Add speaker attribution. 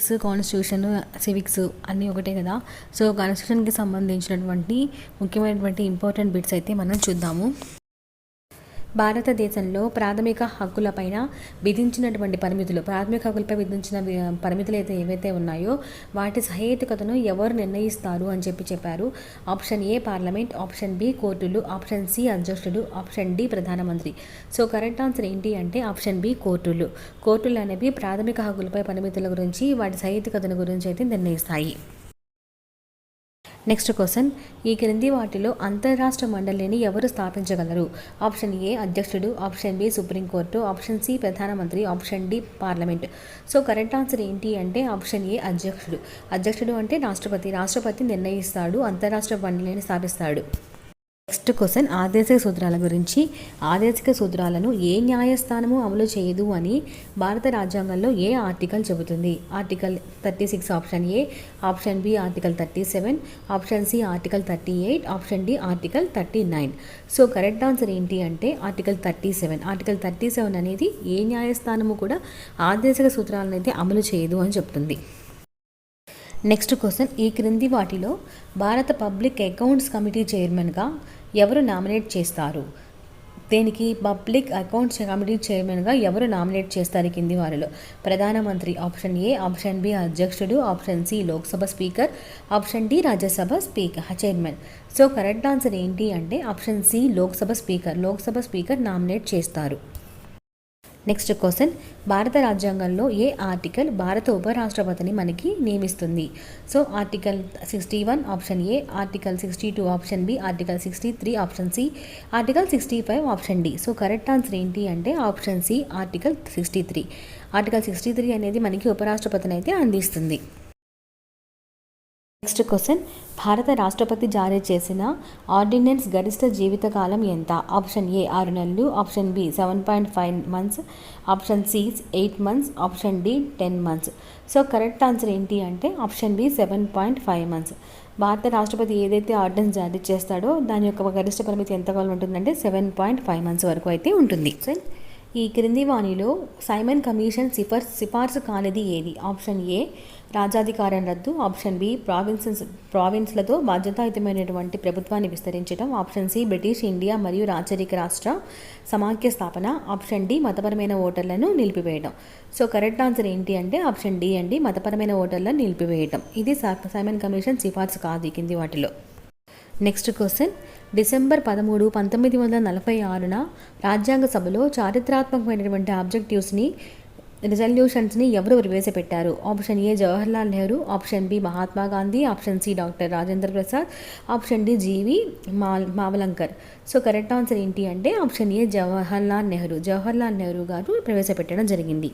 Speaker 1: Civics constitution civics అన్నీ ఒకటే కదా. సో కాన్స్టిట్యూషన్కి సంబంధించినటువంటి ముఖ్యమైనటువంటి ఇంపార్టెంట్ బిట్స్ అయితే మనం చూద్దాము. భారతదేశంలో ప్రాథమిక హక్కులపైన విధించినటువంటి పరిమితులు ప్రాథమిక హక్కులపై విధించిన పరిమితులు అయితే ఏవైతే ఉన్నాయో వాటి సహేతుకతను ఎవరు నిర్ణయిస్తారు అని చెప్పి చెప్పారు. Option A parliament option B కోర్టులు ఆప్షన్ సి అధ్యక్షుడు ఆప్షన్ డి ప్రధానమంత్రి. సో కరెక్ట్ ఆన్సర్ ఏంటి అంటే ఆప్షన్ బి కోర్టులు. కోర్టులు అనేవి ప్రాథమిక హక్కులపై పరిమితుల గురించి వాటి సహేతుకతను గురించి అయితే నిర్ణయిస్తాయి. నెక్స్ట్ క్వశ్చన్ ఈ క్రింది వాటిలో అంతర్రాష్ట్ర మండలిని ఎవరు స్థాపించగలరు? ఆప్షన్ ఏ అధ్యక్షుడు. Option B supreme court option C ప్రధానమంత్రి. Option D parliament so correct answer ఏంటి అంటే ఆప్షన్ ఏ అధ్యక్షుడు. అధ్యక్షుడు అంటే రాష్ట్రపతి. రాష్ట్రపతి నిర్ణయిస్తాడు. అంతర్రాష్ట్ర మండలిని స్థాపిస్తాడు. నెక్స్ట్ క్వశ్చన్ ఆదేశిక సూత్రాల గురించి. ఆదేశిక సూత్రాలను ఏ న్యాయస్థానము అమలు చేయదు అని భారత రాజ్యాంగంలో ఏ ఆర్టికల్ చెబుతుంది? Article thirty six option A option B article thirty seven option C article thirty eight option D article thirty nine. So correct answer ఏంటి అంటే article thirty seven. Article thirty seven అనేది ఏ న్యాయస్థానము కూడా ఆదేశిక సూత్రాలను అయితే అమలు చేయదు అని చెప్తుంది. నెక్స్ట్ క్వశ్చన్ ఈ క్రింది వాటిలో భారత పబ్లిక్ అకౌంట్స్ కమిటీ చైర్మన్గా ఎవరు నామినేట్ చేస్తారు? దీనికి? పబ్లిక్ అకౌంట్స్ కమిటీ చైర్మన్గా ఎవరు నామినేట్ చేస్తారు కింది వారిలో? ప్రధానమంత్రి ఆప్షన్ ఏ ఆప్షన్ బి అధ్యక్షుడు option C Lok Sabha speaker option D Rajya Sabha speaker chairman. So correct answer ఏంటి అంటే option C Lok Sabha speaker Lok Sabha speaker nominate చేస్తారు. నెక్స్ట్ క్వశ్చన్ భారత రాజ్యాంగంలో ఏ ఆర్టికల్ భారత ఉపరాష్ట్రపతిని మనకి నియమిస్తుంది? So article sixty one option A article sixty two option B article sixty three option C article sixty five option D so correct answer ఏంటి అంటే option C article sixty three article sixty three అనేది మనకి ఉపరాష్ట్రపతిని అయితే అందిస్తుంది. Next question భారత రాష్ట్రపతి జారీ చేసిన ఆర్డినెన్స్ గరిష్ట జీవితకాలం ఎంత? ఆప్షన్ ఏ ఆరు నెలలు option B seven point five months option C eight months option D ten months so correct answer ఏంటి అంటే option B seven point five months భారత రాష్ట్రపతి ఏదైతే ఆర్డినెన్స్ జారీ చేస్తాడో దాని యొక్క గరిష్ట పరిమితి ఎంతకాలం ఉంటుందంటే సెవెన్ పాయింట్ ఫైవ్ మంత్స్ వరకు అయితే ఉంటుంది. ఈ క్రింది వాణిలో సైమన్ కమిషన్ సిఫర్ సిఫార్సు కానిది ఏది? ఆప్షన్ ఏ రాజాధికారం రద్దు. ఆప్షన్ బి ప్రావిన్సెస్ ప్రావిన్స్లతో బాధ్యతాయుతమైనటువంటి ప్రభుత్వాన్ని విస్తరించడం ఆప్షన్ సి బ్రిటిష్ ఇండియా మరియు రాచరిక రాష్ట్ర సమాఖ్య స్థాపన. ఆప్షన్ డి మతపరమైన ఓటర్లను నిలిపివేయడం సో కరెక్ట్ ఆన్సర్ ఏంటి అంటే ఆప్షన్ డి అండి మతపరమైన ఓటర్లను నిలిపివేయడం ఇది సైమన్ కమిషన్ సిఫార్సు కాదు కింది వాటిలో. నెక్స్ట్ క్వశ్చన్ డిసెంబర్ పదమూడు పంతొమ్మిది వందల నలభై ఆరున రాజ్యాంగ సభలో చారిత్రాత్మకమైనటువంటి ఆబ్జెక్టివ్స్ని రిజల్యూషన్స్ని ఎవరు ప్రవేశపెట్టారు? Option A Jawaharlal Nehru option B Mahatma Gandhi option C doctor Rajendra Prasad option D G V మా మావలంకర్ సో కరెక్ట్ ఆన్సర్ ఏంటి అంటే ఆప్షన్ ఏ జవహర్లాల్ నెహ్రూ జవహర్లాల్ నెహ్రూ గారు ప్రవేశపెట్టడం జరిగింది.